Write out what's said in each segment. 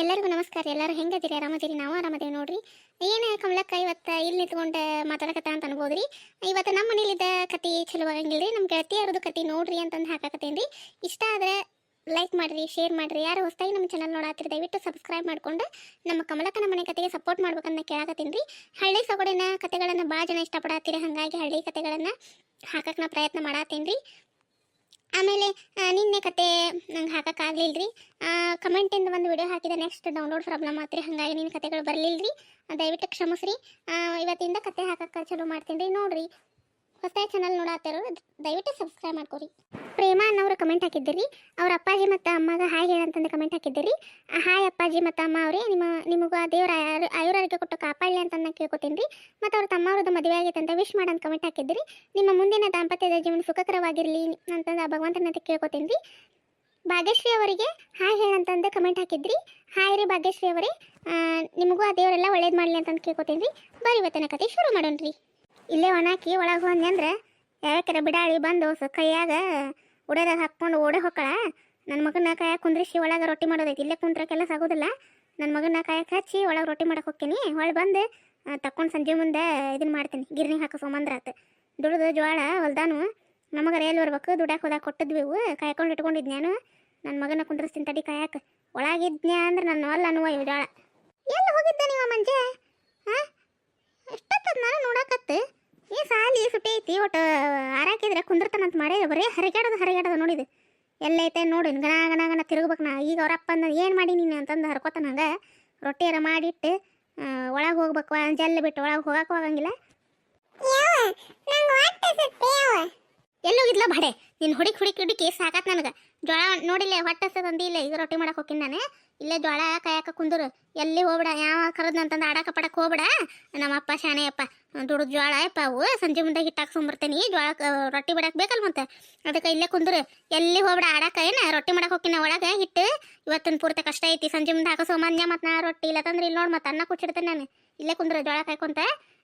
ಎಲ್ಲರಿಗೂ ನಮಸ್ಕಾರ. ಎಲ್ಲರೂ ಹೆಂಗದಿರಿ ಆರಾಮದಿರಿ ನಾವು ಆರಾಮದೇವಿ ನೋಡ್ರಿ. ಏನೇ ಕಮಲಕ್ಕ, ಇವತ್ತು ಇಲ್ಲಿ ನಿಂತ್ಕೊಂಡು ಮಾತಾಡಕತ್ತ ಅಂತ ಅನ್ಬೋದ್ರಿ. ಇವತ್ತು ನಮ್ಮ ಮನೇಲಿದ್ದ ಕತೆ ಚಲೋ ಆಗಂಗಿಲ್ಲ ರೀ ನಮ್ಮ ಗೆಳತಿಯರದು ಕತೆ ನೋಡ್ರಿ ಅಂತಂದು ಹಾಕಾಕತ್ತೇನ್ರಿ. ಇಷ್ಟ ಆದರೆ ಲೈಕ್ ಮಾಡಿರಿ ಶೇರ್ ಮಾಡಿರಿ. ಯಾರು ಹೊಸದಾಗಿ ನಮ್ಮ ಚಾನಲ್ ನೋಡಾತಿರಿ ದಯವಿಟ್ಟು ಸಬ್ಸ್ಕ್ರೈಬ್ ಮಾಡ್ಕೊಂಡು ನಮ್ಮ ಕಮಲಕ್ಕನ ಮನೆ ಕತೆಗೆ ಸಪೋರ್ಟ್ ಮಾಡ್ಬೇಕಂತ ಕೇಳಾಕತ್ತೀನಿ ಹಳ್ಳಿ ಸೊಗಡಿನ ಕತೆಗಳನ್ನು ಭಾಳ ಜನ ಇಷ್ಟಪಡತ್ತೀರಿ ಹಾಗಾಗಿ ಹಳ್ಳಿ ಕತೆಗಳನ್ನು ಹಾಕಕ್ಕೆ ನಾ ಪ್ರಯತ್ನ ಮಾಡತ್ತೀನಿ ಆಮೇಲೆ ನಿನ್ನೆ ಕತೆ ನಂಗೆ ಹಾಕೋಕ್ಕಾಗಲಿಲ್ಲರಿ ಕಮೆಂಟಿಂದ ಒಂದು ವಿಡಿಯೋ ಹಾಕಿದ ನೆಕ್ಸ್ಟ್ ಡೌನ್ಲೋಡ್ ಪ್ರಾಬ್ಲಮ್ ಆತ್ರಿ, ಹಾಗಾಗಿ ನಿನ್ನ ಕತೆಗಳು ಬರಲಿಲ್ಲ ರೀ ದಯವಿಟ್ಟು ಕ್ಷಮಿಸ್ರಿ. ಇವತ್ತಿಂದ ಕತೆ ಹಾಕಕ್ಕೆ ಚಲೋ ಮಾಡ್ತೀನಿ ರೀ. ನೋಡ್ರಿ ಹೊಸದಾಗಿ ಚಾನಲ್ ನೋಡತ್ತಾರು ದಯವಿಟ್ಟು ಸಬ್ಸ್ಕ್ರೈಬ್ ಮಾಡ್ಕೊರಿ. ಪ್ರೇಮ ಅನ್ನೋರು ಕಮೆಂಟ್ ಹಾಕಿದ್ದೀರಿ. ಅವ್ರ ಅಪ್ಪಾಜಿ ಮತ್ತು ಅಮ್ಮಗೆ ಹಾಯ್ ಹೇಳಂತಂದು ಕಮೆಂಟ್ ಹಾಕಿದ್ದೀರಿ. ಹಾಯ್ ಅಪ್ಪಾಜಿ ಮತ್ತು ಅಮ್ಮ ಅವ್ರಿ, ನಿಮ್ಮ, ನಿಮಗೂ ಆ ದೇವ್ರ ಆಯು- ಆಯುರಾರೋಗ್ಯ ಕೊಟ್ಟು ಕಾಪಾಡಲಿ ಅಂತಂದು ಕೇಳ್ಕೊತೀನಿ ರೀ. ಮತ್ತು ಅವ್ರ ತಮ್ಮವ್ರದ್ದು ಮದುವೆ ಆಗೈತೆ ಅಂತ ವಿಶ್ ಮಾಡಂತ ಕಮೆಂಟ್ ಹಾಕಿದ್ದೀರಿ. ನಿಮ್ಮ ಮುಂದಿನ ದಾಂಪತ್ಯದ ಜೀವನ ಸುಖಕರವಾಗಿರಲಿ ಅಂತಂದು ಆ ಭಗವಂತನಂತ ಕೇಳ್ಕೊತೀನಿ ರೀ. ಭಾಗ್ಯಶ್ರೀ ಅವರಿಗೆ ಹಾಯ್ ಹೇಳಂತಂದು ಕಮೆಂಟ್ ಹಾಕಿದ್ರಿ. ಹಾಯ್ ರೀ ಭಾಗ್ಯಶ್ರೀ ಅವರೇ. ನಿಮಗೂ ಆ ದೇವರೆಲ್ಲ ಒಳ್ಳೇದು ಮಾಡಲಿ ಅಂತಂದು ಕೇಳ್ಕೊತೀನಿ ರೀ. ಬರೀ ಇವತ್ತಿನ ಕತೆ ಶುರು ಮಾಡೋಣ ರೀ ಇಲ್ಲೇ ಒಣಾಕಿ ಒಳಗೆ ಹೋದ್ನಿ ಅಂದ್ರೆ ಬಿಡಾಳಿ ಬಂದು ಸೊ ಕೈಯಾಗ ಉಡೇದಾಗ ಹಾಕ್ಕೊಂಡು ಓಡೇ ಹೋಗಳ ನನ್ನ ಮಗನ ಕಾಯಕ್ಕೆ ಕುಂದ್ರಿಸಿ ಒಳಗೆ ರೊಟ್ಟಿ ಮಾಡೋದೈತಿ. ಇಲ್ಲೇ ಕುಂತ್ರ ಕೆಲಸ ಆಗೋದಿಲ್ಲ. ನನ್ನ ಮಗನ ಕಾಯಕ್ಕೆ ಹಚ್ಚಿ ಒಳಗೆ ರೊಟ್ಟಿ ಮಾಡಕ್ಕೆ ಹೋಗ್ತೀನಿ ಹೊಳೆ ಬಂದು ತಕ್ಕೊಂಡು ಸಂಜೆ ಮುಂದೆ ಇದನ್ನ ಮಾಡ್ತೀನಿ. ಗಿರ್ನಿ ಹಾಕೋ ಆತು ದುಡಿದು ಜೋಳ ಹೊಲ್ದಾನು. ನಮಗೆ ರೇಲ್ ಬರ್ಬೇಕು? ದುಡ್ಯಾಕ ಹೋದಾಗ ಕೊಟ್ಟಿದ್ವಿ ಕಾಯ್ಕೊಂಡು ಇಟ್ಕೊಂಡಿದ್ ನಾನು ನನ್ನ ಮಗನ ಕುಂದ್ರಿಸ್ತೀನಿ ತಡಿ ಕಾಯಕ್ಕೆ ಒಳಗಿದ್ನ್ಯಾ ಅಂದ್ರೆ ನನ್ನ ಹೊಲ ಅನ್ನುವ ಇವು ಜೋಳ ಎಲ್ಲಿ ಹೋಗಿದ್ದೆ ನೀವು ಮಂಜೆ? ಹಾಂ ಎಷ್ಟೊತ್ತದ ನಾನು ನೋಡಕತ್ತೆ? ಈ ಸಾಲಿ ಸುಟ್ಟಿ ಐತಿ ಒಟ್ಟು ಆರಾಕಿದ್ರೆ ಕುಂದಿರ್ತಾನಂತ ಮಾಡಿ ಬರೀ ಹರಿಗಾಡದ ಹರಿಗಾಡದ ನೋಡಿದೆ. ಎಲ್ಲೈತೆ ನೋಡಿ ಗಣ ಗಣ ಗಣ ತಿರುಗ್ಬೇಕು ನಾ. ಈಗ ಅವರಪ್ಪ ಅಪ್ಪ ಅಂದ ಏನು ಮಾಡಿ ನೀನು? ಅಂತಂದು ಹರ್ಕೋತಾನ ರೊಟ್ಟಿ ರೊಟ್ಟಿಯರ ಮಾಡಿಟ್ಟು ಒಳಗೆ ಹೋಗ್ಬೇಕು ಜಲ್ಲು ಬಿಟ್ಟು ಒಳಗೆ ಹೋಗಕ್ಕೆ ಹೋಗಂಗಿಲ್ಲ. ಎಲ್ಲೋಗಿದ್ಲ ಬಡೆ ನಿನ್ನ ಹುಡುಕಿ ಹುಡುಕಿ ಹುಡುಕಿ ಸಾಕಾತ್ ನನಗೆ. ಜೋಳ ನೋಡಿಲ್ಲ ಹೊಟ್ಟೆ ತಂದಿಲ್ಲ ಈಗ ರೊಟ್ಟಿ ಮಾಡಕ್ಕೆ ಹೋಗಿನಿ ನಾನು. ಇಲ್ಲೇ ಜೋಳ ಕಾಯಕ ಕುಂದರು. ಎಲ್ಲಿ ಹೋಗ್ಬಿಡ ಯಾವ ಕರದ್ನಂತಂದು ಆಡಕ ಪಡಕ್ ಹೋಗ್ಬಿಡ. ನಮ್ಮಪ್ಪ ಶಾಣೆಯಪ್ಪ, ದುಡ್ದು ಜೋಳ ಯಪ್ಪ ಅವು ಸಂಜೆ ಮುಂದೆ ಹಿಟ್ಟು ಸುಂಬರ್ತೀನಿ ಜೋಳ ರೊಟ್ಟಿ ಬಿಡಕ್ಕೆ ಬೇಕಲ್ಲ ಮತ್ತೆ? ಅದಕ್ಕೆ ಇಲ್ಲೇ ಕುಂದರು. ಎಲ್ಲಿ ಹೋಗ್ಬಿಡ, ಆಡಕ ಏನ? ರೊಟ್ಟಿ ಮಾಡಕ್ಕೆ ಹೋಗಿನ ಒಳಗೆ, ಹಿಟ್ಟು. ಇವತ್ತಿನ ಪೂರ್ತಿ ಕಷ್ಟ ಐತಿ, ಸಂಜೆ ಮುಂದೆ ಹಾಕೋ ಮಂಜ ಮತ್ತು ನಾ ರೊಟ್ಟಿ ಇಲ್ಲ ತಂದ್ರೆ ಇಲ್ಲಿ ನೋಡಿ ಮತ್ತೆ ಅನ್ನ ಕುಚ್ಚಿಡ್ತೇನೆ ನಾನು. ಇಲ್ಲೇ ಕುಂದ್ರು ಜೋಳ ಕಾಯ್ಕೊಂತ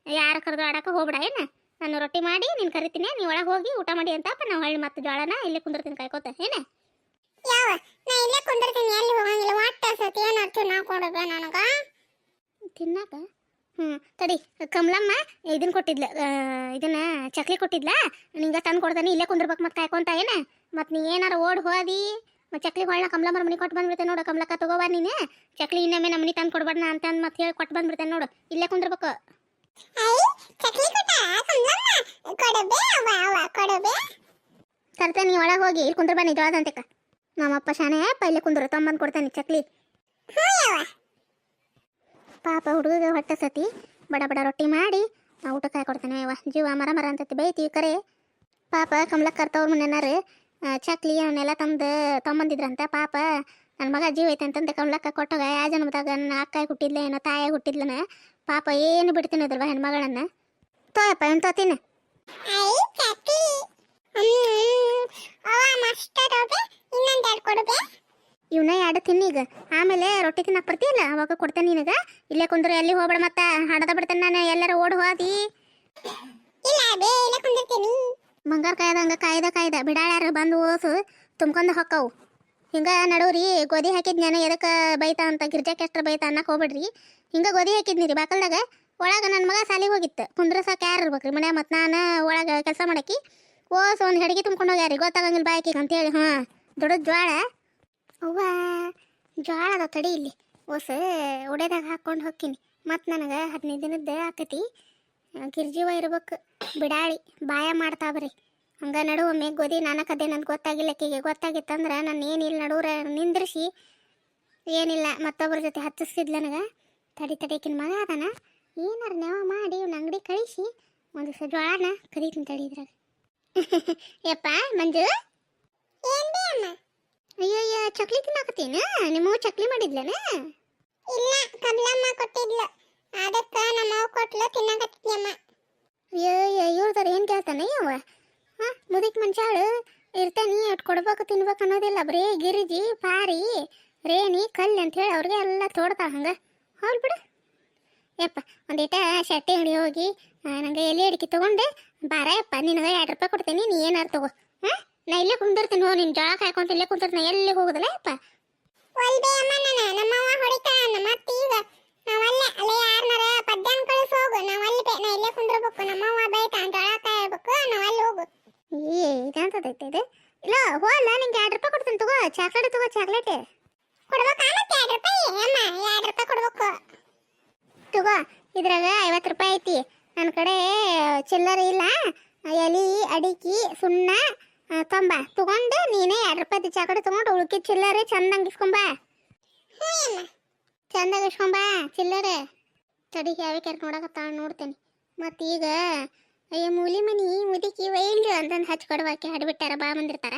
ಯಾರು ಕರೆದು ಆಡಕ್ಕೆ ಹೋಗ್ಬಿಡ, ಏನ? ನಾನು ರೊಟ್ಟಿ ಮಾಡಿ, ನೀನು ಕರಿತೀನಿ, ನೀ ಒಳಗೆ ಹೋಗಿ ಊಟ ಮಾಡಿ ಅಂತಪ್ಪ ನಾವು ಹೊಳ್ಳಿ ಮತ್ತೆ ಜೋಳನ ಇಲ್ಲೇ ಕುಂದಿರ್ತೀನಿ ಕಾಯ್ಕೋತ, ಏನ? ಯಾವ? ನಾ ಇಲ್ಲೇ ಕುಂದಿರ್ತೀನಿ ಎಲ್ಲಿ ಹೋಗಂಗಿಲ್ಲ. ಒಟ್ಟ ಸತಿ ಏನಾಯ್ತು ನಾ ಕೊಡೋದು ನನಗ? ತಿನ್ನಾಕ? ಹ್ಞೂ ತಡಿ. ಕಮಲಮ್ಮ ಇದನ್ನ ಕೊಟ್ಟಿದ್ಲ ಆ, ಇದನ್ನ ಚಕ್ಲಿ ಕೊಟ್ಟಿದ್ಲ. ನಿಂಗೆ ತಂದು ಕೊಡ್ತಾನೆ ಇಲ್ಲೇ ಕುಂದಿರ್ಬೇಕು ಮತ್ತೆ ಕಾಯ್ಕೊಂತ ಏನ? ಮತ್ತೆ ನೀ ಏನಾರ ಓಡ್ ಹೋದಿ. ಮತ್ತೆ ಚಕ್ಲಿ ಹೊಳ್ಳ ಕಮಲಮ್ಮರ ಮನೆ ಕೊಟ್ಟು ಬಂದ್ಬಿಡ್ತೇನೆ ನೋಡು. ಕಮಲಕ್ಕ ತಗೋಬಾರ ನೀನು. ಚಕ್ಲಿ ಇನ್ನೊಮ್ಮೆ ನಮ್ಮ ಮನೆ ತಂದು ಕೊಡ್ಬಾರ್ದ ಅಂತ ಅಂದ್ ಮತ್ತೆ ಹೇಳಿ ಕೊಟ್ಟು ಬಂದ್ಬಿಡ್ತೇನೆ ನೋಡು. ಇಲ್ಲೇ ಕುಂದಿರ್ಬೇಕು. ಐ ಚಕ್ಲಿ ಕೊಟ್ಟ? ಕಮಲಮ್ಮ ಕೊಡಬೇ ಅವ ಅವ ಕೊಡಬೇ ತರ್ತೇನೆ ನೀ ಒಳಗೆ ಹೋಗಿ. ಇಲ್ಲಿ ಕುಂದ್ರ ಬನ್ನಿ ಜೋಳದಂತೆಕ ನಮ್ಮಪ್ಪ ಶಾನೆ ಪೈಲೆ ಕುಂದ್ರ ತೊಂಬಂದು ಕೊಡ್ತಾನೆ ಚಕ್ಲಿ. ಪಾಪ ಹುಡುಗ ಹೊಟ್ಟೆ ಸತಿ. ಬಡ ಬಡ ರೊಟ್ಟಿ ಮಾಡಿ ಊಟಕ್ಕೆ ಕೊಡ್ತೇನೆ ಯವ್ವ. ಜೀವ ಮರ ಮರ ಅಂತತಿ ಬೈತೀವಿ ಕರೆ. ಪಾಪ ಕಮಲ ಕರ್ತವ್ರ ಮನೆನಾರು ಚಕ್ಲಿ ಅವನ್ನೆಲ್ಲ ತಂದು ತೊಂಬಂದಿದ್ರಂತ ಪಾಪ. ನನ್ನ ಮಗ ಜೀವ ಐತೆ ಅಂತಂದು ಕಮಲಕ್ಕ ಕೊಟ್ಟಾಗ ಯಾ ಜನ್ಮದಾಗ ನನ್ನ ಅಕ್ಕ ಹುಟ್ಟಿದ್ಲ ಏನೋ ತಾಯಿ ಹುಟ್ಟಿದ್ಲನ? ಪಾಪ ಏನು ಬಿಡ್ತೀನಿ ಅದ್ರವ ಹೆಣ್ಮಗಳನ್ನ? ತೋಯಪ್ಪ, ಏನು ತೋತೀನಿ? ಇವನ್ನ ಎರಡು ತಿನ್ನಿ ಈಗ. ಆಮೇಲೆ ರೊಟ್ಟಿ ತಿನ್ನಕ್ಕೆ ಬರ್ತೀಯಲ್ಲ? ಅವಾಗ ಕೊಡ್ತೇನೆ ನಿನಗೆ. ಇಲ್ಲೇ ಕುಂದ್ರೆ ಎಲ್ಲಿ ಹೋಗ್ಬೇಡ ಮತ್ತ. ಹಡದ ಬಿಡ್ತೇನೆ ನಾನು. ಎಲ್ಲರ ಓಡ್ ಹೋದಿ. ಬಂಗಾರ ಕಾಯ್ದಂಗ ಕಾಯ್ದ ಕಾಯ್ದ. ಬಿಡಾಳ್ಯಾರ ಬಂದು ಓಸು. ತುಂಬ್ಕೊಂಡು ಹೊಕ್ಕವು. ಹಿಂಗ ನಡೋರಿ ಗೋಧಿ ಹಾಕಿದ್ ನಾನು ಎದಕ್ಕೆ ಬೈತಾ ಅಂತ ಗಿರ್ಜಾ ಎಷ್ಟ್ರ ಬೈತಾ ಅನ್ನಕ್ಕೆ ಹೋಗ್ಬಿಡ್ರಿ. ಹಿಂಗ ಗೋಧಿ ಹಾಕಿದ್ನಿ ರೀ ಬಾಕಲ್ದಾಗ. ಒಳಗೆ ನನ್ನ ಮಗ ಸಾಲಿಗೆ ಹೋಗಿತ್ತು. ಕುಂದ್ರಸಾಕ ಯಾರು ಇರ್ಬೇಕ್ರಿ? ಮನೆ ಮತ್ತು ನಾನು ಒಳಗೆ ಕೆಲಸ ಮಾಡಕ್ಕೆ ಓಸ್ ಒಂದು ಹೆಡಿಗೆ ತುಂಬ್ಕೊಂಡು ಹೋಗ್ಯಾರಿ. ಗೊತ್ತಾಗಂಗಿಲ್ಲ ಬಾಯಕಿಗೆ ಅಂತೇಳಿ, ಹಾಂ. ದೊಡ್ಡ ಜ್ವಾಳ. ಅವ್ವ, ಜ್ವಾಳ ಅದ ತಡಿ ಇಲ್ಲಿ. ಓಸ್ ಒಡೆದಾಗ ಹಾಕ್ಕೊಂಡು ಹೋಗ್ತೀನಿ ಮತ್ತು ನನಗೆ ಹದಿನೈದು ದಿನದ ಆಕತಿ. ಗಿರ್ಜಿವ ಇರ್ಬೇಕು. ಬಿಡಾಳಿ, ಬಾಯ ಮಾಡ್ತಾ ಬರ್ರಿ. ಹಂಗೆ ನಡು, ಒಮ್ಮೆ ಗೋಧಿ ನಾನಕದೆ ನನ್ಗೆ ಗೊತ್ತಾಗಿಲ್ಲ ಆಕಿಗೆ. ಗೊತ್ತಾಗಿತ್ತಂದ್ರೆ ನಾನು ಏನಿಲ್ಲ ನಡುವ್ರ ನಿಂದ್ರಿಸಿ. ಏನಿಲ್ಲ ಮತ್ತೊಬ್ಬರ ಜೊತೆ ಹಚ್ಚಿಸ್ತಿದ್ಲು ನನಗೆ. ತಡಿ ತಡಿಕಿನ ಮಗ ಅದಾನ. ಏನಾರ ನೆವ ಮಾಡಿ ಇವ್ನ ಅಂಗಡಿ ಕಳಿಸಿ. ಒಂದು ದಿವಸ ಜ್ವಾಳನ ಕರೀತೀನಿ ತಡಿ ಇದ್ರಾಗ. ಯಪ್ಪ ಮಂಜು? ಏನ್ ಬೇ ಅಮ್ಮ ಅಯ್ಯಯ್ಯ ಚಕ್ಲಿ ತಿನ್ನಾಕತ್ತೀನ? ನಿಮ್ಮ ಚಕ್ಲಿ ಮಾಡಿದ್ಲೇನ? ಇಲ್ಲ ಕಮಲಮ್ಮ ಕೊಟ್ಟಿದ್ಲು. ಅದಕ್ಕ ನಮ್ಮವ್ವ ಕೊಟ್ಲು ಅಯ್ಯೋ ಅಯ್ಯಯ್ಯ ಇವ್ರದಾರ ಏನು ಕೇಳ್ತಾನೆ ಅವ ಹಾಂ ಮುದುಕ್ ಮನುಷ್ಯಾಳು ಇರ್ತಾನೆ ಅಟ್ ಕೊಡ್ಬೇಕು ತಿನ್ಬೇಕು ಅನ್ನೋದಿಲ್ಲ. ಬರೀ ಗಿರಿಜಿ ಪಾರಿ ರೇಣಿ ಕಲ್ಲು ಅಂತೇಳಿ ಅವ್ರಿಗೆ ಎಲ್ಲ ತೋಡ್ತಾಳ ಹಂಗೆ. ಹೌದು ಬಿಡು. ಯಪ್ಪ ಒಂದಿಟ ಶೆಟ್ಟಿ ಅಂಗಡಿ ಹೋಗಿ ನನಗೆ ನಂಗೆ ಎಲೆ ಅಡಿಕೆ ತೊಗೊಂಡೆ. ಬಾರಪ್ಪ ನಿನ್ನ ಎರಡು ರೂಪಾಯಿ ಕೊಡ್ತೀನಿ ನೀ ಏನಾರು ತಗೋ. ಹಾಂ ನಾ ಇಲ್ಲೇ ಕುಂದಿರ್ತೀನಿ ನಿನ್ನ ಜೋಳ ಕಾಯ್ಕೊಂತ ಇಲ್ಲೇ ಕುಂತಿರ್ತೀನಿ ಎಲ್ಲಿ ಹೋಗುದಿಲ್ಲ ಅಪ್ಪ ಒಲ್ಬೆ ಅಮ್ಮ ನಾನು ನಮ್ಮವ್ವ ಹೊಡಿತಾನ ಮತ್ತೆ ಈಗ. ನಾವಲ್ಲೇ ಅಲ್ಲೇ ಯಾರನ್ನಾರ ಪದ್ಯಾನ ಕಳಿಸ್ ಹೋಗು ನಾವಲ್ಲಿ ನಾ ಇಲ್ಲೇ ಕುಂದಿರ್ಬೇಕು ನಮ್ಮವ್ವ ಬೈತಾ ಜೋಳ ನಾ ಅಲ್ಲಿ ಹೋಗು. ಏ ಇದಂತದೈತೆ ಇದು. ಇಲ್ಲ ನಾ ನಿಂಗೆ ಎರಡು ರೂಪಾಯಿ ಕೊಡ್ತೀನಿ ತಗೋ ಚಾಕ್ಲೇಟ್ ತಗೋ ಚಾಕ್ಲೇಟ್. ಕೊಡ್ಬೇಕಾಗತ್ತೆ 2 ರೂಪಾಯಿ ಅಮ್ಮ 2 ರೂಪಾಯಿ ಕೊಡ್ಬೇಕು. ತಗೋ ಇದ್ರಾಗ ಐವತ್ತು ರೂಪಾಯಿ ಐತಿ. ನನ್ನ ಕಡೆ ಚಿಲ್ಲರೆ ಇಲ್ಲ. ಎಲಿ, ಅಡಿಕೆ, ಸುಣ್ಣ ತೊಂಬ. ತಗೊಂಡು ನೀನೇ ಎರಡು ರೂಪಾಯಿ ಚಾಕ್ಲೇಟ್ ತಗೊಂಡು ಉಳ್ಕಿ ಚಿಲ್ಲರೆ ಚಂದಂಗೆ ಇಸ್ಕೊಂಬ. ಚಂದಗೆ ಇಸ್ಕೊಂಬ ಚಿಲ್ಲರೆ. ತಡಿ ಯಾವ ಕೆರೆ ನೋಡಕತ್ತಾಳ ನೋಡ್ತೇನೆ. ಮತ್ತು ಈಗ ಅಯ್ಯ, ಮೂಲಿ ಮನಿ, ಮುದುಕಿ, ವೈಲ್ಡು ಅಂತಂದು ಹಚ್ಕೊಡ್ವಾಕೆ ಹಡ್ಬಿಟ್ಟಾರ, ಬಾ ಬಂದಿರ್ತಾರ.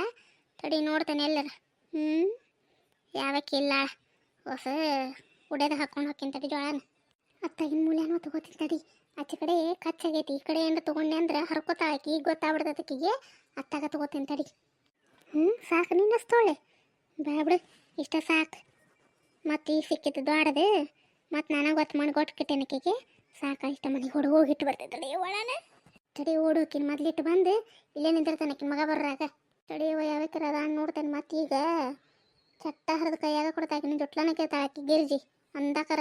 ತಡಿ, ನೋಡ್ತೇನೆ ಎಲ್ಲರ. ಹ್ಞೂ. ಯಾವಕ್ಕಿಲ್ಲ ಹೊಸ ಉಡ್ಯದ ಹಾಕೊಂಡು ಹೋಗ್ತೀನಿ ತಡಿ ಜೋಳನ. ಅತ್ತ ಇನ್ನು ಮೂಲ್ಯಾನೋ ತಗೋತೀನಿ ತಡಿ. ಆಚೆ ಕಡೆ ಕಚ್ಚಾಗೈತಿ ಈ ಕಡೆ ಏನಾರ ತೊಗೊಂಡೆ ಅಂದ್ರೆ ಹರ್ಕೋತಾಳಕಿ ಗೊತ್ತಾಗ್ಬಿಡ್ತದಕ್ಕಿಗೆ ಅತ್ತಾಗ ತಗೋತೀನಿ ತಡಿ. ಹ್ಞೂ ಸಾಕು ನಿನ್ನಸ್ತೋಳೆ ಬ್ಯಾಬಿಡು ಇಷ್ಟ ಸಾಕು. ಮತ್ತು ಈ ಸಿಕ್ಕಿದ್ದು ದೊಡ್ಡದು ಮತ್ತು ನಾನು ಗೊತ್ತು ಮಾಡಿ ಗೊತ್ತು ಆಕೆಗೆ. ಸಾಕು, ಇಷ್ಟ ಮನೆಗೆ ಹೋಗಿ ಹೋಗಿಟ್ಟು ಬರ್ತೈತೆ ಒಳನ. ತಡಿ ಓಡೋಕಿನ ಮೊದ್ಲಿಟ್ಟು ಬಂದು, ಇಲ್ಲೇ ನಿಂತಿರ್ತಾನೆ ಆಕಿನ ಮಗ ಬರ್ರಾಗ ತಡಿ ಯಾವಕ್ಕಿರ ಅದ ನೋಡ್ತೇನೆ ಮತ್ತು ಈಗ. ಚಟ್ಟ ಹರಿದ ಕೈಯಾಗ ಕೊಡ್ತಾಕಿನ ಜೊಟ್ಲನ ಜೊಟ್ಲನಕ್ಕೆ ಆಕಿ, ಗಿರ್ಜಿ. ಅಂದಾಕರ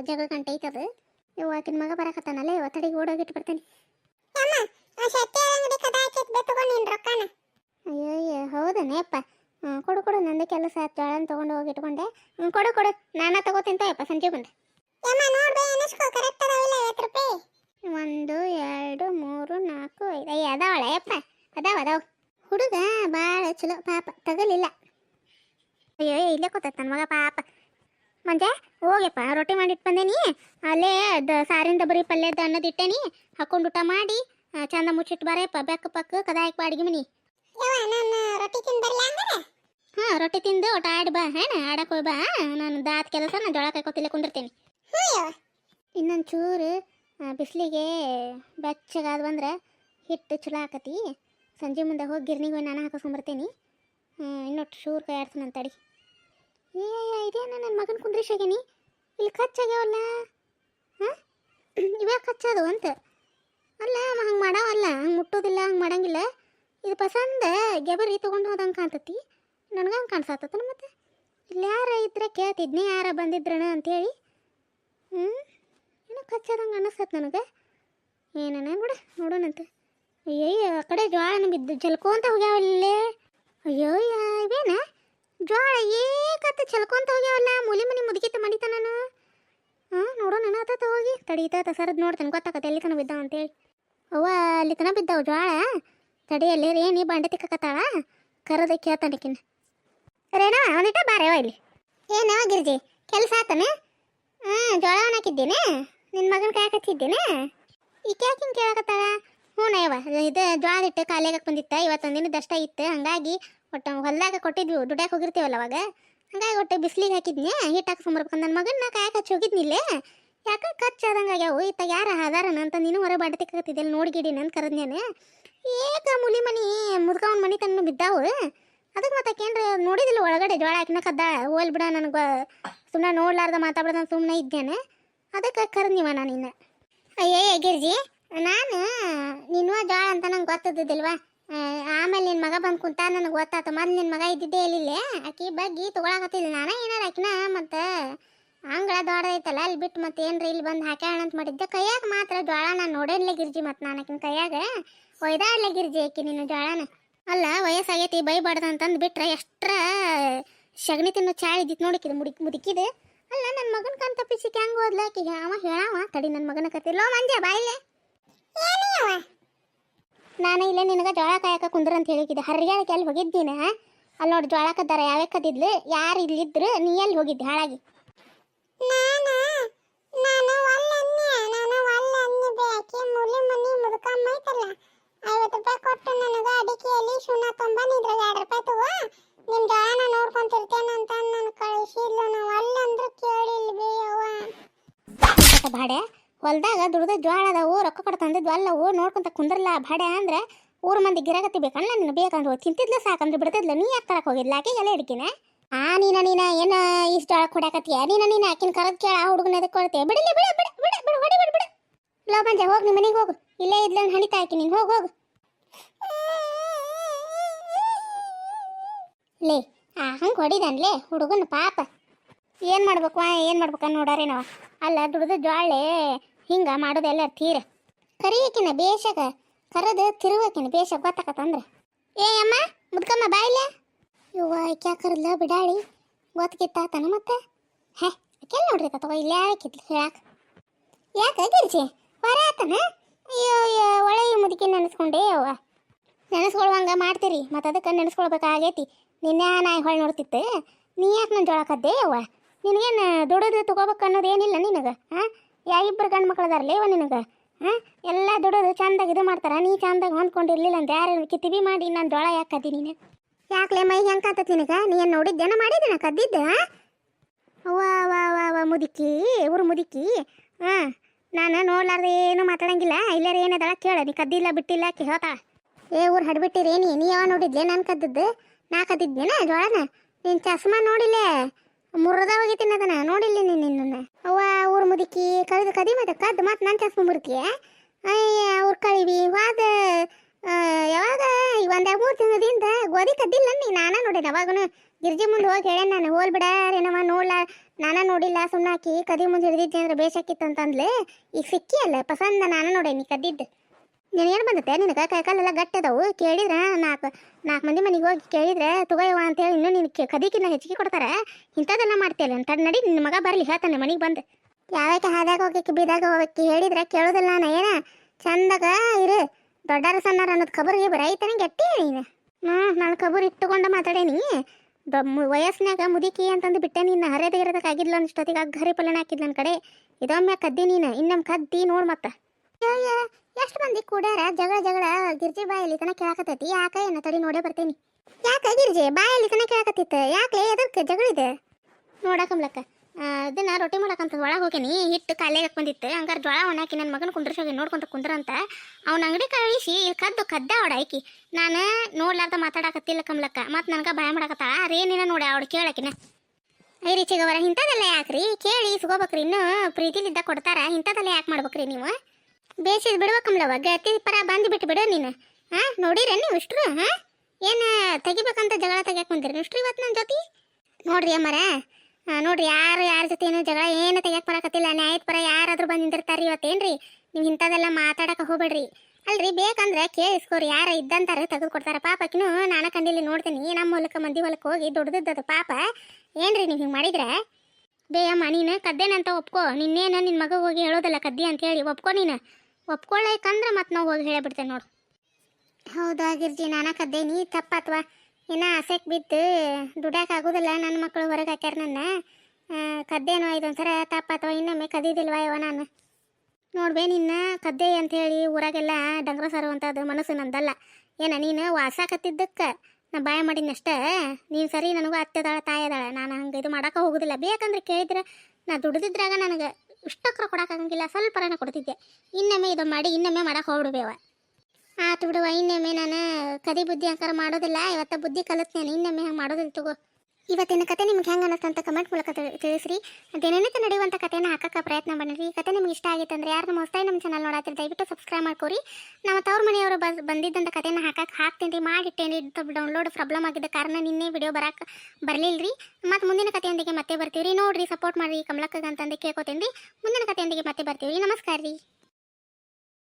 ಜಗ ಗಂಟೆ ಐತದು. ಇವ್ ಆಕಿನ ಮಗ ಬರಕತ್ತಾನಲ್ಲ ಇವ ತಡಿಗೆ ಓಡೋಗಿಟ್ಟು ಬರ್ತೇನೆ ಅಯ್ಯಯ್ಯ ಹೌದನೇಪ್ಪ ಹ್ಞೂ ಕೊಡು ಕೊಡು ನಂದು ಕೆಲಸ ಆಯ್ತು ಜೋಳನ ತೊಗೊಂಡು ಹೋಗಿ ಇಟ್ಕೊಂಡೆ. ಹ್ಞೂ ಕೊಡು ಕೊಡು ನಾನು ತಗೋತೀನಿ ತಯಪ್ಪ ಸಂಜೆ ಬಂದೆ. ಒಂದು ಎರಡು ಮೂರು ನಾಲ್ಕು ಐದು ಅಯ್ಯ ಅದಾವಳೆ ಯಪ್ಪ ಅದಾವ ಅದಾವ. ಹುಡುಗ ಭಾಳ ಚಲೋ ಪಾಪ ತಗಲಿಲ್ಲ. ಅಯ್ಯೋ ಇಲ್ಲೇ ಕೂತೈತೆ ನನ್ನ ಮಗ ಪಾಪ. ಮಂಜೆ ಹೋಗ್ಯಪ್ಪ ರೊಟ್ಟಿ ಮಾಡಿಟ್ಟು ಬಂದೇನಿ. ಅಲ್ಲೇ ದ ಸಾರಿನ ಡಬರಿ ಪಲ್ಯದ ಅನ್ನದ ಇಟ್ಟೇನಿ. ಹಾಕೊಂಡು ಊಟ ಮಾಡಿ ಚಂದ ಮುಚ್ಚಿಟ್ಟು ಬರೇಪ್ಪ ಬೆಕ್ಕ ಪಕ್ಕ ಕದಾಯಕ್ ಬಾಡಿಗೆ ಮನಿ. ನಾನು ರೊಟ್ಟಿ ತಿಂದು ಹಾ ರೊಟ್ಟಿ ತಿಂದು ಊಟ ಆಡಿ ಬಾ ಹೇಣ ಆಡಕ್ಕೆ ಹೋಗಿ ಬಾ ನಾನು ದಾತ್ ಕೆಲಸ ನಾನು ಜೋಳ ಕಾಯ್ಕೊತಿಲ್ಲ ಕುಂದಿರ್ತೀನಿ. ಇನ್ನೊಂದು ಚೂರು ಬಿಸಿಲಿಗೆ ಬೆಚ್ಚಗಾದ ಬಂದ್ರೆ ಹಿಟ್ಟು ಚಲೋ ಆಕತಿ. ಸಂಜೆ ಮುಂದೆ ಹೋಗಿ ಗಿರ್ನಿಗೆ ಹೋಗಿ ನಾನು ಹಾಕಿಸ್ಕೊಂಬರ್ತೀನಿ ಇನ್ನೊಟ್ಟು ಶೂರ್ ಕೈ ಆಡ್ತೀನಿ ತಡಿ. ಏ ಇದೇನ ನನ್ನ ಮಗನ ಕುಂದ್ರಿಸಿ ಇಲ್ಲಿ ಕಚ್ಚಾಗ್ಯಾವಲ್ಲ ಹಾಂ? ಇವಾಗ ಕಚ್ಚೋದು ಅಂತ? ಅಲ್ಲ ಹಂಗೆ ಮಾಡಾವಲ್ಲ ಹಂಗೆ ಮುಟ್ಟೋದಿಲ್ಲ, ಹಂಗೆ ಮಾಡಂಗಿಲ್ಲ. ಇದು ಪಸಂದ ಗೆಬರಿ ತೊಗೊಂಡು ಹೋದಂಗೆ ಕಾಣ್ತತಿ. ನನಗೆ ಹಂಗೆ ಕಾಣಿಸತ್ತನ ಮತ್ತೆ? ಇಲ್ಲಿ ಯಾರ ಇದ್ರೆ ಕೇಳ್ತಿದ್ನಿ, ಯಾರ ಬಂದಿದ್ರಣ ಅಂತೇಳಿ. ಹ್ಞೂ ಏನೋ ಕಚ್ಚದಂಗೆ ಅನ್ನಿಸ್ತೈತೆ ನನಗೆ. ಏನನ ಬಿಡ, ನೋಡೋಣಂತ. ಅಯ್ಯಯ್ಯ, ಆ ಕಡೆ ಜ್ವಾಳನ ಬಿದ್ದು ಜಲ್ಕೊಂತ ಹೋಗ್ಯಾವಲ್ಲೇ ಅಯ್ಯೋ ಇವೇನ? ಜ್ವಾಳ ಏಕತ್ತ ಚಲ್ಕೊಂತ ಹೋಗ್ಯಾವಲ್ಲ ಮೂಲಿ ಮನಿ ಮುದುಕಿತ ಮಡಿತ ನಾನು. ಹಾಂ ನನ್ನ ಆತ ಹೋಗಿ, ತಡೀತ ಸರದ್ ನೋಡ್ತಾನೆ ಗೊತ್ತಾಗತ್ತೆ ಎಲ್ಲಿ ತನ ಬಿದ್ದಾವ ಅಂತೇಳಿ. ಅವ್ವ ಅಲ್ಲಿ ತನ ಬಿದ್ದಾವ ಜ್ವಾಳ? ತಡಿಯಲ್ಲಿ ರೇಣಿ ಬಂಡೆ ತಿಕ್ಕಕತ್ತಾಳ? ಕರದ ಕೇಳ್ತಾನಕಿನ ರೇಣಾ ಒಂದಿಟ ಬಾರೇವ ಇಲ್ಲಿ. ಏನೋ ಗಿರ್ಜಿ, ಕೆಲಸ ಆತನ? ಹಾಂ ಜೋಳ ಹಾಕಿದ್ದೇನೆ? ನಿನ್ನ ಮಗನ ಕಾಯಕ್ ಹಚ್ಚಿದ್ದೇನೆ? ಈಕೆ ಯಾಕೆ ಹಿಂಗೆ ಕೇಳಕತ್ತಾಳ? ಹ್ಞೂ ನಯವ ಇದು ಜ್ವಾಳ ಇಟ್ಟು ಕಾಲಿಯಾಗಕ್ಕೆ ಬಂದಿತ್ತ ಇವತ್ತೊಂದಿನ ದಿನ ದಷ್ಟ ಇತ್ತು, ಹಂಗಾಗಿ ಒಟ್ಟು ಹೊಲ್ದಾಗ ಕೊಟ್ಟಿದ್ವಿ, ದುಡ್ಯಾಕೆ ಹೋಗಿರ್ತೀವಲ್ಲ ಅವಾಗ? ಹಂಗಾಗಿ ಒಟ್ಟು ಬಿಸಿಲಿಗೆ ಹಾಕಿದ್ನಿ ಹಿಟ್ಟು ಹಾಕ್ಸ್ಕೊಂಬರ್ಬೇಕು ನನ್ನ ಮಗನ ಕಾಯಕ್ಕೆ ಹಚ್ಚಿ ಹೋಗಿದ್ನಿಲ್ಲೇ ಯಾಕೆ ಆದಂಗೆ ಆಗ್ಯಾವು? ಇತ್ತ ಯಾರು ಹಾದಾರನ ಅಂತ ನೀನು ಹೊರ ಬಾಡ ತಿಕ್ಕತ್ತಿದ್ದೆಲ್ಲ ನೋಡ್ಗಿಡಿ ನಾನು ಕರೆದ್ನೇನೆ ಏಕ ಮುಲಿ ಮನಿ ಮುದ್ಕವನ್ ಮನಿ ತನ್ನ ಬಿದ್ದಾವು. ಅದಕ್ಕೆ ಮತ್ತೆ ಕೇಂದ್ರ ನೋಡಿದಿಲ್ಲ ಒಳಗಡೆ ಜೋಳ ಹಾಕಿನ ಕದ್ದ ಹೋಲ್ ಬಿಡ ನನಗೆ ಸುಮ್ಮನೆ ನೋಡ್ಲಾರ್ದ ನಾನು ಸುಮ್ಮನೆ ಇದ್ದೇನೆ ಅದಕ್ಕೆ ಕರೆದ್ನಿವ ನಾನು ನಿನ್ನ ಅಯ್ಯೇ ಗಿರ್ಜಿ, ನಾನು ನಿನ್ನ ಜೋಳ ಅಂತ ನಂಗೆ ಗೊತ್ತಿದ್ದಿಲ್ವಾ ಆಮೇಲೆ ನಿನ್ನ ಮಗ ಬಂದು ಕುಂತ ನನಗೆ ಗೊತ್ತಾತು. ಮೊದ್ಲು ನಿನ್ನ ಮಗ ಇದ್ದಿದ್ದೇ ಇಲ್ಲಿಲ್ಲ ಆಕಿ ಬಗ್ಗಿ ತೊಗೊಳಕತ್ತಿಲ್ಲ ನಾನು ಏನಾರ ಆಕಿನ ಮತ್ತು ಅಂಗಳ ದೊಡ್ಡದೈತಲ್ಲ ಅಲ್ಲಿ ಬಿಟ್ಟು ಮತ್ತೆ ಏನ್ರಿ ಇಲ್ಲಿ ಬಂದು ಹಾಕ್ಯಾಳ ಅಂತ ಮಾಡಿದ್ದೆ. ಕೈಯಾಗ ಮಾತ್ರ ಜ್ವಾಳ ನಾನು ನೋಡೇನ್ಲೆ ಗಿರ್ಜಿ ಮತ್ತು ನಾನು ಆಕಿನ ಕೈಯಾಗ. ಒಯ್ದಾಡ್ಲೆ ಗಿರ್ಜಿ ಆಕಿ ನಿನ್ನ ಜೋಳನ ಅಲ್ಲ, ವಯಸ್ಸಾಗೈತಿ, ಬೈಬಾರ್ದು ಅಂತಂದು ಬಿಟ್ರೆ ಎಷ್ಟ್ರ ಸಗಣಿ ತಿನ್ನೋ ಚಾಯ್ ಇದ್ದಿತ್ತು ನೋಡಿಕಿದು ಮುಡಿಕ್ ಮುದುಕಿದೆ. ಅಲ್ಲ ನನ್ನ ಮಗನ ಕಣ್ ತಪ್ಪಿಸಿ ಹೆಂಗ್ ಓದ್ಲಾಕಿ ಅವ ಹೇಳಾವ, ತಡಿ ನನ್ನ ಮಗನ ಕತ್ತಿಲ್ಲೋ ಮಂಜ ಬಾಯಿಲೆ ನಾನು ಇಲ್ಲೇ ನಿನಗೆ ಜೋಳ ಕಾಯಕ ಕುಂದ್ರ ಅಂತ ಹೇಳಿದ್ದೆ ಹರಿಯಾಳಕ್ಕೆ ಅಲ್ಲಿ ಹೋಗಿದ್ದೀನ ಅಲ್ಲಿ ನೋಡಿ ಜೋಳ ಕದ್ದಾರ ಯಾವ್ಯಾವ ಕದ್ದಿದ್ಲು? ಯಾರು ಇಲ್ಲಿದ್ರು ನೀ ಎಲ್ಲಿ ಹೋಗಿದ್ದೆ ಹಾಳಾಗಿ? ಬಾಡೆ. ಹೊಲ್ದಾಗ ದುಡ್ದ ಜ್ವಾಳ ಅದಾವು, ರೊಕ್ಕ ಕೊಡ ತಂದಿದ್ವು ಅಲ್ಲವು ನೋಡ್ಕೊಂತ ಕುಂದ್ರಲ್ಲ ಬಡ ಅಂದ್ರೆ ಊರ ಮಂದಿ ಗಿರಗತಿ ಬೇಕಲ್ಲ ನಿನ್ನ ಬೇಕಂದ್ರು. ತಿಂತಿದ್ಲ ಸಾಕಂದ್ರೆ ಬಿಡ್ತಿದ್ಲು. ನೀ ಯಾಕೆ ಹೋಗಿದ್ಲ? ಆಕೆ ಎಲ್ಲ ಹಿಡ್ಕಿನ? ಆ, ನೀನ ನೀನ, ಏನ ಇಷ್ಟು ಜೋಳ ಕೊಡಾಕತ್ತೀಯ ನೀನ ನೀನ, ಆಕಿನ ಕರದ್ ಕೇಳ, ಆ ಹುಡುಗನ ಎದಕ್ಕೆ ಕೊಡ್ತೀಯ ಬಿಡಿಲಿ ಬಿಡ ಬಿಡ ಬಿಡ ಬಿಡ, ಹೊಡಿ, ಬಿಡ ಬಿಡ. ಲೋ ಮಂಜ, ಹೋಗಿ ನಿಮ್ಮ ಮನೆಗೆ ಹೋಗು. ಇಲ್ಲೇ ಇದ್ಲನ್ ಹಣಿತಾ ಆಕಿ ನೀನು. ಹೋಗಿ, ಹೋಗು. ಲೇ, ಆ ಹಂಗೆ ಹೊಡಿದನ್ಲೇ ಹುಡುಗನ ಪಾಪ. ಏನು ಮಾಡ್ಬೇಕು ಏನು ಮಾಡ್ಬೇಕು ನೋಡಾರೇನವ ಅಲ್ಲ, ದುಡ್ದು ಜ್ವಾಳೆ, ಹಿಂಗೆ ಮಾಡೋದೆಲ್ಲ ತೀರ. ಕರಿಯಕಿನ ಬೇಷಗ, ಕರೆದು ತಿರುವಕಿನ ಬೇಷ ಗೊತ್ತಾಕತ್ತಂದ್ರೆ. ಏ ಅಮ್ಮ, ಮುದ್ಕಮ್ಮ ಬಾಯಿಲೆ ಇವ ಆಕೆ ಕರದ್ಲ ಬಿಡಾಳಿ. ಗೊತ್ತಗಿತ್ತಾತನ ಮತ್ತೆ? ಹೇ ಆಕೆ ನೋಡ್ರಿ ತಗೋ, ಇಲ್ಲೇ ಆಕಿದ್ಲು ಹೇಳಾಕ. ಯಾಕೆ ಗಿರ್ಜಿ? ಹೊರ ಆತನ? ಅಯ್ಯೋ ಒಳ್ಳೆ ಮುದುಕಿ ನೆನೆಸ್ಕೊಂಡೆ ಅವ್ವ ನೆನೆಸ್ಕೊಳ್ವಂಗ ಮಾಡ್ತೀರಿ ಮತ್ತು ಅದಕ್ಕೆ ನೆನೆಸ್ಕೊಳ್ಬೇಕಾಗೈತಿ. ನಿನ್ನೆ ನಾಯಿ ಹೊಳೆ ನೋಡ್ತಿತ್ತು. ನೀ ಯಾಕೆ ನನ್ನ ಜೋಳ ಕದ್ದೆ ಅವ್ವ ನಿನಗೇನು ದುಡದು ತಗೋಬೇಕು ಅನ್ನೋದು ಏನಿಲ್ಲ ನಿನಗೆ ಹಾಂ ಯಾ ಇಬ್ಬರು ಗಂಡು ಮಕ್ಳು ಅದಾರಲ್ಲ ಇವ ನಿನಗೆ ಹಾಂ ಎಲ್ಲ ದುಡದು ಚಂದಾಗಿ ಇದು ಮಾಡ್ತಾರೆ, ನೀ ಚಂದಾಗಿ ಹೊಂದ್ಕೊಂಡಿರ್ಲಿಲ್ಲ ಅಂತ ಯಾರು ಕಿತ್ತಿಬಿ ಮಾಡಿ ನಾನು ಜೋಳ ಯಾಕೆ ನೀನು? ಯಾಕಲೆ ಮೈ ಹೆಂಗೆ ಕಾತತ್ ನಿನಗೆ? ನೀ ಏನು ನೋಡಿದ್ದೇನ ಮಾಡಿದ್ದೇನ ಕದ್ದಿದ್ದ ಅವ್ವ ವಾ ವಾ ವಾ ಮುದುಕಿ ಊರು ಮುದುಕಿ ಹಾಂ ನಾನು ನೋಡ್ಲಾರ್ದೆ ಏನು ಮಾತಾಡಂಗಿಲ್ಲ, ಇಲ್ಲಾರ ಏನದಳ ಕೇಳ, ನೀ ಕದ್ದಿಲ್ಲ ಬಿಟ್ಟಿಲ್ಲ ಆಕೆ ಹೇಳ್ತಾ ಏ, ಊರು ಹಡ್ಬಿಟ್ಟಿರೇನಿ, ನೀ ಯಾವ ನೋಡಿದ್ಲೆ ನಾನು ಕದ್ದಿದ್ದೆ? ನಾ ಕದ್ದಿದ್ದೇನ ಜೋಳನ? ನೀನು ಚಸ್ಮಾ ನೋಡಿಲ್ಲ? ಮುರ್ರದವಾಗೈತಿನ ತಿನ್ನದನ? ನೋಡಿಲ್ಲ ನೀನು ನಿನ್ನ ಅವ್ವ ಊರು ಮುದುಕಿ ಕಳೆದು ಕದಿ ಮತ್ತೆ ಕದ್ದು ಮತ್ತೆ ನನ್ನ ಚಸ್ಮಾ ಮುರುತಿಯ ಅಯ್ಯ, ಅವ್ರು ಕಳಿವಿ, ವಾದ ಯಾವಾಗ? ಈಗ ಒಂದು ಮೂರು ತಿಂಗಳದಿಂದ ಗೋಧಿ ಕದ್ದಿಲ್ಲ ನೀ, ನಾನ ನೋಡಿದ ಅವಾಗನು ಗಿರ್ಜಿ ಮುಂದೆ ಹೋಗಿ ಹೇಳ ನಾನು, ಹೋಲ್ ಬಿಡ ಏನಮ್ಮ ನೋಡ್ಲ, ನಾನ ನೋಡಿಲ್ಲ ಸುಮ್ಮನೆ ಹಾಕಿ ಕದಿ ಮುಂದೆ ಹಿಡಿದಿದ್ದೆ ಅಂದ್ರೆ ಬೇಷಾಕಿತ್ತು ಅಂತಂದ್ಲೆ. ಈಗ ಸಿಕ್ಕಿ ಅಲ್ಲ ಪಸಂದ ನಾನು ನೋಡೇನಿ ಕದ್ದಿದ್ದು. ನೀನೇನು ಬಂದತೆ? ನಿನಗೆ ಕೈಕಾಲೆಲ್ಲ ಗಟ್ಟಿ ಅದಾವು ಕೇಳಿದ್ರೆ ನಾಲ್ಕು ನಾಲ್ಕು ಮಂದಿ ಮನೆಗೆ ಹೋಗಿ ಕೇಳಿದ್ರೆ ತಗೋಯವ ಅಂತೇಳಿ ಇನ್ನೂ ನಿನ್ ಕದಿಕಿನ್ನ ಹೆಚ್ಚಿಗೆ ಕೊಡ್ತಾರೆ. ಇಂಥದ್ದೆಲ್ಲ ಮಾಡ್ತೀಯಲ್ಲ ಅಂತ ನಡಿ ನಿನ್ನ ಮಗ ಬರಲಿ, ಹೇಳ್ತಾನೆ ಮನೆಗೆ ಬಂದು. ಯಾವಾಗ ಹಾದಾಗ ಹೋಗಕ್ಕೆ ಬೀದಾಗ ಹೋಗಕ್ಕೆ ಹೇಳಿದ್ರೆ ಕೇಳೋದಿಲ್ಲ ನಾನು, ಏನ? ಚಂದಾಗ ಇರು. ದೊಡ್ಡರ ಸಣ್ಣಾರ ಅನ್ನೋದು ಖಬರಿಗೆ ಬರೈತಾನೆ ಗಟ್ಟಿ ನೀನು? ಹ್ಞೂ, ನಾನು ಖಬರ್ ಇಟ್ಟುಕೊಂಡು ಮಾತಾಡೇನಿ ವಯಸ್ಸಿನಾಗ ಮುದುಕಿ ಅಂತಂದು ಬಿಟ್ಟೆ ನೀನು ಹರಿಯದಗಿರೋದಕ್ಕೆ ಆಗಿಲ್ಲ ಅನ್ಷ್ಟೊತ್ತಿಗೆ ಅಗ್ಗ ಹರಿ ಪಲ್ಯನ ಹಾಕಿದ್ ನನ್ನ ಕಡೆ. ಇದೊಮ್ಮೆ ಕದ್ದಿ ನೀನು, ಇನ್ನೊಮ್ಮೆ ಕದ್ದಿ ನೋಡು ಮತ್ತೆ. ಎಷ್ಟು ಮಂದಿ ಕೂಡ್ಯಾರ? ಜಗಳ ಜಗಳ ಗಿರ್ಜಿ ಬಾಯಲ್ಲಿ ತನ ಕೇಳಾಕತ್ತೈತಿ. ಯಾಕ ಏನ ತಡಿ ನೋಡೇ ಬರ್ತೇನಿ. ಯಾಕ ಗಿರ್ಜಿ? ಬಾಯಲ್ಲಿ ತನ ಕೇಳಾಕತ್ತಿತ್ತ. ಯಾಕೆ ಎದಕ್ಕೆ ಜಗಳಿದೆ ನೋಡಕಂಬ್ಲಕ್ಕ ಇದನ್ನ ರೊಟ್ಟಿ ಮಾಡಕಂತ ಒಳಗೆ ಹೋಗೇನಿ ಹಿಟ್ಟು ಕಾಲೇ ಬಂದಿತ್ತು. ಹಂಗಾರೆ ಜೋಳ ಒಣಾಕಿ ನನ್ನ ಮಗನ ಕುಂದ್ರಸೋಗಿ ನೋಡ್ಕೊಂತ ಕುಂದ್ರಂತ ಅವ್ನ ಅಂಗಡಿ ಕಳಿಸಿ ಕದ್ದು ಕದ್ದ ಅವಡ ಆಕಿ ನಾನು ನೋಡ್ಲಾರ್ದ ಮಾತಾಡಕತ್ತಿಲ್ಲ ಕಮ್ಲಕ್ಕ. ಮತ್ತು ನನಗೆ ಭಯ ಮಾಡಕತ್ತಾಳ ರೇನಿನ ನೋಡಿ ಅವಳು ಕೇಳಕಿನ. ಐ ರಿಚಿಗವರ ಇಂಥದೆಲ್ಲ ಯಾಕ್ರಿ? ಕೇಳಿ ಇಸ್ಕೋಬೇಕ್ರಿ ಇನ್ನೂ ಪ್ರೀತಿಲಿದ್ದ ಕೊಡ್ತಾರ. ಇಂಥದೆಲ್ಲ ಯಾಕೆ ಮಾಡ್ಬೇಕ್ರಿ ನೀವು? ಬೇಸಿದ್ ಬಿಡ್ಬೇಕಮ್ಲವ ಗತಿ ಪರ ಬಂದು ಬಿಟ್ಟು ಬಿಡು ನೀನು. ಹಾ ನೋಡಿರ ನೀವು ಇಷ್ಟ್ರು ಹಾ ಏನು ತೆಗಿಬೇಕಂತ ಜಗಳ ತೆಗಿಯಕ್ಕೆ ಬಂದಿರಿ ಇಷ್ಟ್ರು ಇವತ್ತು ನನ್ನ ಜೊತೆ? ನೋಡ್ರಿ ಅಮ್ಮರ ನೋಡ್ರಿ ಯಾರು ಯಾರ ಜೊತೆ ಏನು ಜಗಳ ಏನು ತೆಗಿಯಕ್ಕೆ ಬರಕತ್ತಿಲ್ಲ. ನ್ಯಾಯದ ಪರ ಯಾರಾದ್ರೂ ಬಂದು ನಿಂದಿರ್ತಾರ ಇವತ್ತೇನ್ರಿ? ನೀವು ಇಂಥದೆಲ್ಲ ಮಾತಾಡಕ್ಕೆ ಹೋಗ್ಬೇಡ್ರಿ. ಅಲ್ರಿ, ಬೇಕಂದ್ರೆ ಕೇಳಿಸ್ಕೋರಿ. ಯಾರ ಇದ್ದಂತಾರೆ ತೆಗೆದು ಕೊಡ್ತಾರ. ಪಾಪಕ್ಕಿನೂ ನಾನು ಕಂಡಿಲ್ಲಿ ನೋಡ್ತೀನಿ. ನಮ್ಮ ಹೊಲಕ್ಕೆ, ಮಂದಿ ಹೊಲಕ್ಕೆ ಹೋಗಿ ದುಡ್ದದ್ದು ಪಾಪ. ಏನ್ರಿ ನೀವು ಹಿಂಗೆ ಮಾಡಿದ್ರೆ? ಬೇಯಮ್ಮ ನೀನು ಕದ್ದೇನಂತ ಒಪ್ಕೋ. ನಿನ್ನೇನು ನಿನ್ನ ಮಗ ಹೋಗಿ ಹೇಳೋದಲ್ಲ ಕದ್ದಿ ಅಂತ ಹೇಳಿ ಒಪ್ಕೋ ನೀನು. ಒಪ್ಕೊಳ್ಳೇಕಂದ್ರೆ ಮತ್ತೆ ನಾವು ಹೋಗಿ ಹೇಳಿಬಿಡ್ತೇನೆ ನೋಡು. ಹೌದಾ ಗಿರ್ಜಿ ನಾನ ಕದ್ದೆ ನೀ ಅಥವಾ ಇನ್ನೂ ಆಸೆಕ್ ಬಿದ್ದು ದುಡ್ಯಾಕ ಆಗುದಿಲ್ಲ. ನನ್ನ ಮಕ್ಕಳು ಹೊರಗೆ ಹಾಕ್ಯಾರ ನನ್ನ. ಕದ್ದೇನೋ ಇದೊಂಥರ ಅಥವಾ ಇನ್ನೊಮ್ಮೆ ಕದಿದಿಲ್ವಾ ಇವ ನಾನು? ನೋಡ್ಬೇ, ನಿನ್ನ ಕದ್ದೆ ಅಂತ ಹೇಳಿ ಊರಾಗೆಲ್ಲ ಡಂಗ್ರ ಸರುವಂಥದ್ದು ಮನಸ್ಸು ನಂದಲ್ಲ. ಏನ, ನೀನು ವಾಸಾಕತ್ತಿದ್ದಕ್ಕೆ ನಾ ಬಾಯ ಮಾಡಿನಷ್ಟೇ ನೀನು ಸರಿ, ನನಗೂ ಅತ್ತೆದಾಳ, ತಾಯದಾಳ. ನಾನು ಹಂಗೆ ಇದು ಮಾಡೋಕೆ ಹೋಗೋದಿಲ್ಲ. ಬೇಕಂದ್ರೆ ಕೇಳಿದ್ರೆ ನಾ ದುಡ್ದಿದ್ರಾಗ ನನಗೆ. ಇಷ್ಟಕ್ರ ಕೊಡೋಕ್ಕಾಗಂಗಿಲ್ಲ ಸ್ವಲ್ಪರನ ಕೊಡ್ತಿದ್ದೆ. ಇನ್ನೊಮ್ಮೆ ಇದು ಮಾಡಿ, ಇನ್ನೊಮ್ಮೆ ಮಾಡಕ್ಕೆ ಹೋಗ್ಬಿಡ್ಬೇವ ಆತು ಬಿಡುವ ಇನ್ನೊಮ್ಮೆ ನಾನು ಕದಿ ಬುದ್ಧಿ ಅಂಕಾರ ಮಾಡೋದಿಲ್ಲ, ಇವತ್ತ ಬುದ್ಧಿ ಕಲಿತ್ನೇನೆ ಇನ್ನೊಮ್ಮೆ ಹಂಗೆ ಮಾಡೋದಿಲ್ಲ ತಗೋ. ಇವತ್ತಿನ ಕತೆ ನಿಮ್ಗೆ ಹೆಂಗೆ ಅಂತ ಕಮೆಂಟ್ ಮೂಲಕ ತಿಳಿ- ತಿಳಿಸ್ರಿ. ದಿನನಿತ್ಯ ನಡೆಯುವಂಥ ಕಥೆನ ಹಾಕಕ್ಕೆ ಪ್ರಯತ್ನ ಮಾಡಿರಿ. ಕತೆ ನಿಮ್ಗೆ ಇಷ್ಟ ಆಗಿತ್ತು ಅಂದ್ರೆ ಯಾರು ನಮ್ಮ ಹೊಸ್ತಾಗಿ ನಮ್ಮ ಚಾನಲ್ ನೋಡತ್ತೀರಿ ದಯವಿಟ್ಟು ಸಬ್ಸ್ಕ್ರೈಬ್ ಮಾಡ್ಕೊರಿ. ನಮ್ಮ ತವ್ರ ಮನೆಯವರು ಬಸ್ ಬಂದಿದ್ದಂಥ ಕಥೆನ ಹಾಕಕ್ಕೆ ಹಾಕ್ತೀನಿ ಮಾಡಿಟ್ಟೇನಿ ಡೌನ್ಲೋಡ್ ಪ್ರಾಬ್ಲಮ್ ಆಗಿದ್ದ ಕಾರಣ ನಿನ್ನೆ ವಿಡಿಯೋ ಬರಕ್ಕೆ ಬರಲಿಲ್ಲ ರೀ ಮತ್ತು ಮುಂದಿನ ಕಥೆಯೊಂದಿಗೆ ಮತ್ತೆ ಬರ್ತೀವಿ ರೀ ನೋಡಿರಿ ಸಪೋರ್ಟ್ ಮಾಡಿರಿ ಕಮಲಕ್ಕಂತಂದು ಕೇಳ್ಕೊತೀನಿ ರೀ ಮುಂದಿನ ಕಥೆಯೊಂದಿಗೆ ಮತ್ತೆ ಬರ್ತೀವಿ ರೀ ನಮಸ್ಕಾರ ರೀ